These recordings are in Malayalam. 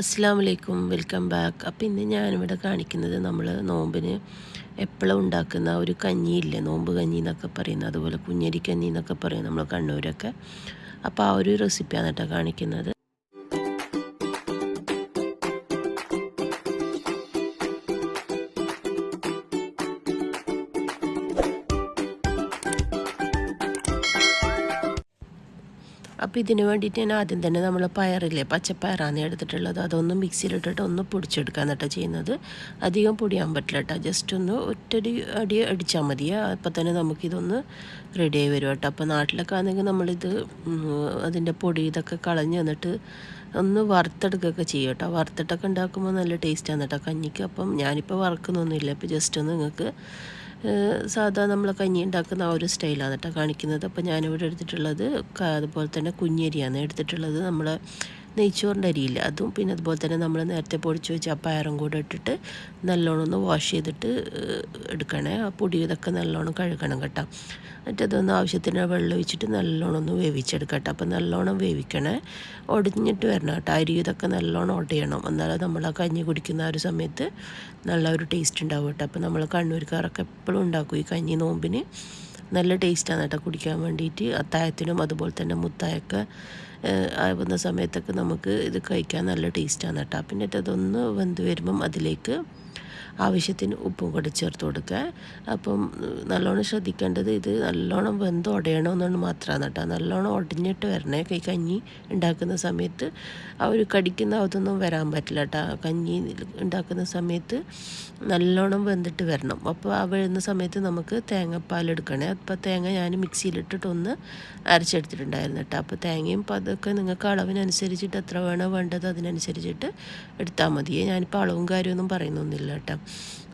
അസ്സാം വലൈക്കും വെൽക്കം ബാക്ക്. അപ്പോൾ ഇന്ന് ഞാനിവിടെ കാണിക്കുന്നത് നമ്മൾ നോമ്പിന് എപ്പോഴും ഉണ്ടാക്കുന്ന ഒരു കഞ്ഞിയില്ലേ നോമ്പ് കഞ്ഞി എന്നൊക്കെ പറയുന്നത്. അതുപോലെ കുഞ്ഞരി കഞ്ഞി എന്നൊക്കെ പറയും നമ്മൾ കണ്ണൂരൊക്കെ. അപ്പോൾ ആ ഒരു റെസിപ്പിയാണ് കേട്ടോ കാണിക്കുന്നത്. അപ്പോൾ ഇതിന് വേണ്ടിയിട്ട് ഞാൻ ആദ്യം തന്നെ നമ്മൾ പയറില്ലേ പച്ചപ്പയറാണ് എടുത്തിട്ടുള്ളത്. അതൊന്ന് മിക്സിയിലിട്ടിട്ട് ഒന്ന് പൊടിച്ചെടുക്കാൻ കേട്ടോ ചെയ്യുന്നത്. അധികം പൊടിയാൻ പറ്റില്ല കേട്ടോ. ജസ്റ്റ് ഒന്ന് ഒറ്റടി അടി അടിച്ചാൽ മതിയാ അപ്പോൾ തന്നെ നമുക്കിതൊന്ന് റെഡി ആയി വരും കേട്ടോ. അപ്പോൾ നാട്ടിലൊക്കെ ആണെങ്കിൽ നമ്മളിത് അതിന്റെ പൊടി ഇതൊക്കെ കളഞ്ഞ് എന്നിട്ട് ഒന്ന് വറുത്തെടുക്കുകയൊക്കെ ചെയ്യും കേട്ടോ. വറുത്തിട്ടൊക്കെ ഉണ്ടാക്കുമ്പോൾ നല്ല ടേസ്റ്റാണ് കേട്ടോ. കഞ്ഞിക്ക് അപ്പം ഞാനിപ്പോൾ വറുക്കുന്നൊന്നുമില്ല. ഇപ്പോൾ ജസ്റ്റ് ഒന്ന് നിങ്ങൾക്ക് സാധാ നമ്മൾ കഞ്ഞി ഉണ്ടാക്കുന്ന ആ ഒരു സ്റ്റൈലാണ് കേട്ടോ കാണിക്കുന്നത്. അപ്പോൾ ഞാനിവിടെ എടുത്തിട്ടുള്ളത് അതുപോലെ തന്നെ കുഞ്ഞരിയാണ് എടുത്തിട്ടുള്ളത്. നമ്മൾ നെയ്ച്ചോറിന്റെ അരിയില്ല അതും പിന്നെ അതുപോലെ തന്നെ നമ്മൾ നേരത്തെ പൊടിച്ച് വെച്ച് ആ പയറും കൂടെ ഇട്ടിട്ട് നല്ലോണം ഒന്ന് വാഷ് ചെയ്തിട്ട് എടുക്കണേ. ആ പൊടി ഇതൊക്കെ നല്ലോണം കഴുകണം കേട്ടോ. എന്നിട്ടതൊന്ന് ആവശ്യത്തിന് വെള്ളം ഒഴിച്ചിട്ട് നല്ലോണം ഒന്ന് വേവിച്ചെടുക്കട്ടെ അപ്പം നല്ലോണം വേവിക്കണേ. ഒടിഞ്ഞിട്ട് വരണം കേട്ടോ. അരി ഇതൊക്കെ നല്ലോണം ഒടയണം. എന്നാലും നമ്മൾ ആ കഞ്ഞി കുടിക്കുന്ന ആ ഒരു സമയത്ത് നല്ല ഒരു ടേസ്റ്റ് ഉണ്ടാവും കേട്ടോ. അപ്പം നമ്മൾ കണ്ണൂർക്കാരൊക്കെ എപ്പോഴും ഉണ്ടാക്കും ഈ കഞ്ഞി നോമ്പിന്. നല്ല ടേസ്റ്റാണ് കേട്ടോ കുടിക്കാൻ വേണ്ടിയിട്ട്. അത്തായത്തിനും അതുപോലെ തന്നെ മുത്തായൊക്കെ ആവുന്ന സമയത്തൊക്കെ നമുക്ക് ഇത് കഴിക്കാൻ നല്ല ടേസ്റ്റാണ് കേട്ടോ. പിന്നെ അതൊന്ന് വെന്ത് വരുമ്പം അതിലേക്ക് ആവശ്യത്തിന് ഉപ്പും കൂടെ ചേർത്ത് കൊടുക്കുക. അപ്പം നല്ലോണം ശ്രദ്ധിക്കേണ്ടത് ഇത് നല്ലോണം വെന്ത് ഉടയണമെന്നാണ് മാത്രമാണ് കേട്ടോ. നല്ലോണം ഉടഞ്ഞിട്ട് വരണേ. കൈ കഞ്ഞി ഉണ്ടാക്കുന്ന സമയത്ത് ആ ഒരു കടിക്കുന്ന അതൊന്നും വരാൻ പറ്റില്ല കേട്ടോ. കഞ്ഞി ഉണ്ടാക്കുന്ന സമയത്ത് നല്ലോണം വെന്തിട്ട് വരണം. അപ്പോൾ ആ വരുന്ന സമയത്ത് നമുക്ക് തേങ്ങാപ്പാൽ എടുക്കണേ. അപ്പോൾ തേങ്ങ ഞാൻ മിക്സിയിലിട്ടിട്ടൊന്ന് അരച്ചെടുത്തിട്ടുണ്ടായിരുന്നു കേട്ടോ. അപ്പോൾ തേങ്ങയും അതൊക്കെ നിങ്ങൾക്ക് അളവിനനുസരിച്ചിട്ട് എത്ര വേണോ വേണ്ടത് അതിനനുസരിച്ചിട്ട് എടുത്താൽ മതിയേ. ഞാനിപ്പോൾ അളവും കാര്യമൊന്നും പറയുന്നൊന്നുമില്ല കേട്ടോ.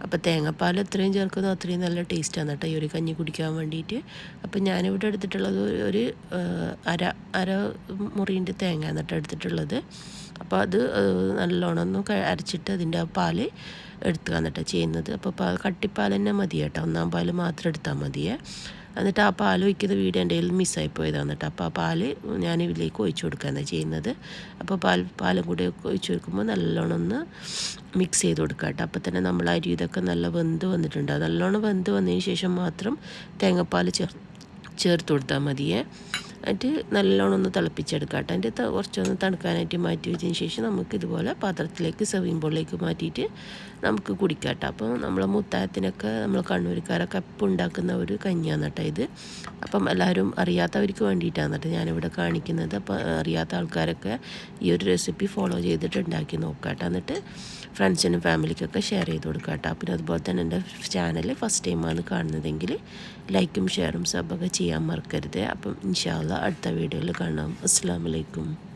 അപ്പോൾ തേങ്ങാപ്പാൽ എത്രയും ചേർക്കുന്നോ അത്രയും നല്ല ടേസ്റ്റാണ് കേട്ടോ ഈ ഒരു കഞ്ഞി കുടിക്കാൻ വേണ്ടിയിട്ട്. അപ്പോൾ ഞാനിവിടെ എടുത്തിട്ടുള്ളത് ഒരു അര അര മുറിന്റെ തേങ്ങ എന്നിട്ട് എടുത്തിട്ടുള്ളത്. അപ്പോൾ അത് നല്ലോണം അരച്ചിട്ട് അതിന്റെ ആ പാൽ എടുത്തുക വന്നിട്ട് ചെയ്യുന്നത്. അപ്പോൾ പാൽ കട്ടിപ്പാൽ തന്നെ മതി കേട്ടോ. ഒന്നാം പാൽ മാത്രം എടുത്താൽ മതിയേ. എന്നിട്ട് ആ പാൽ ഒഴിക്കുന്ന വീട് എന്റെ കയ്യിൽ മിസ്സായി പോയതാണ് എന്നിട്ട് അപ്പോൾ ആ പാൽ ഞാൻ ഇതിലേക്ക് ഒഴിച്ചു കൊടുക്കുകയാണ് ചെയ്യുന്നത്. അപ്പോൾ പാൽ പാലും കൂടി ഒഴിച്ചു കൊടുക്കുമ്പോൾ നല്ലോണം ഒന്ന് മിക്സ് ചെയ്ത് കൊടുക്കുക കേട്ടോ. അപ്പോൾ തന്നെ നമ്മൾ അരി ഇതൊക്കെ നല്ല വെന്ത് വന്നിട്ടുണ്ട്. നല്ലോണം വെന്ത് വന്നതിന് ശേഷം മാത്രം തേങ്ങാപ്പാൽ ചേർ ചേർത്ത് കൊടുത്താൽ മതിയേ. എന്നിട്ട് നല്ലോണം ഒന്ന് തിളപ്പിച്ചെടുക്കാം അതിന്റെ കുറച്ചൊന്ന് തണുക്കാനായിട്ട് മാറ്റി വെച്ചതിന് ശേഷം നമുക്ക് ഇതുപോലെ പാത്രത്തിലേക്ക് സെർവിങ് ബോളിലേക്ക് മാറ്റിയിട്ട് നമുക്ക് കുടിക്കാം കേട്ടോ. അപ്പോൾ നമ്മളെ മുത്തായത്തിനൊക്കെ നമ്മൾ കണ്ണൂരിക്കാരൊക്കെ അപ്പം ഉണ്ടാക്കുന്ന ഒരു കഞ്ഞിയാണ് കേട്ടോ ഇത്. അപ്പം എല്ലാവരും അറിയാത്തവർക്ക് വേണ്ടിയിട്ടാണ് കേട്ടോ ഞാനിവിടെ കാണിക്കുന്നത്. അപ്പം അറിയാത്ത ആൾക്കാരൊക്കെ ഈ ഒരു റെസിപ്പി ഫോളോ ചെയ്തിട്ട് ഉണ്ടാക്കി നോക്കാം കേട്ടോ. എന്നിട്ട് ഫ്രണ്ട്സിനും ഫാമിലിക്കൊക്കെ ഷെയർ ചെയ്ത് കൊടുക്കാം കേട്ടോ. പിന്നെ അതുപോലെ തന്നെ എന്റെ ചാനൽ ഫസ്റ്റ് ടൈമാണ് കാണുന്നതെങ്കിൽ ലൈക്കും ഷെയറും സബൊക്കെ ചെയ്യാൻ മറക്കരുത്. അപ്പം ഇൻഷാല്ല അടുത്ത വീഡിയോയിൽ കാണാം. അസ്സാം വലൈക്കും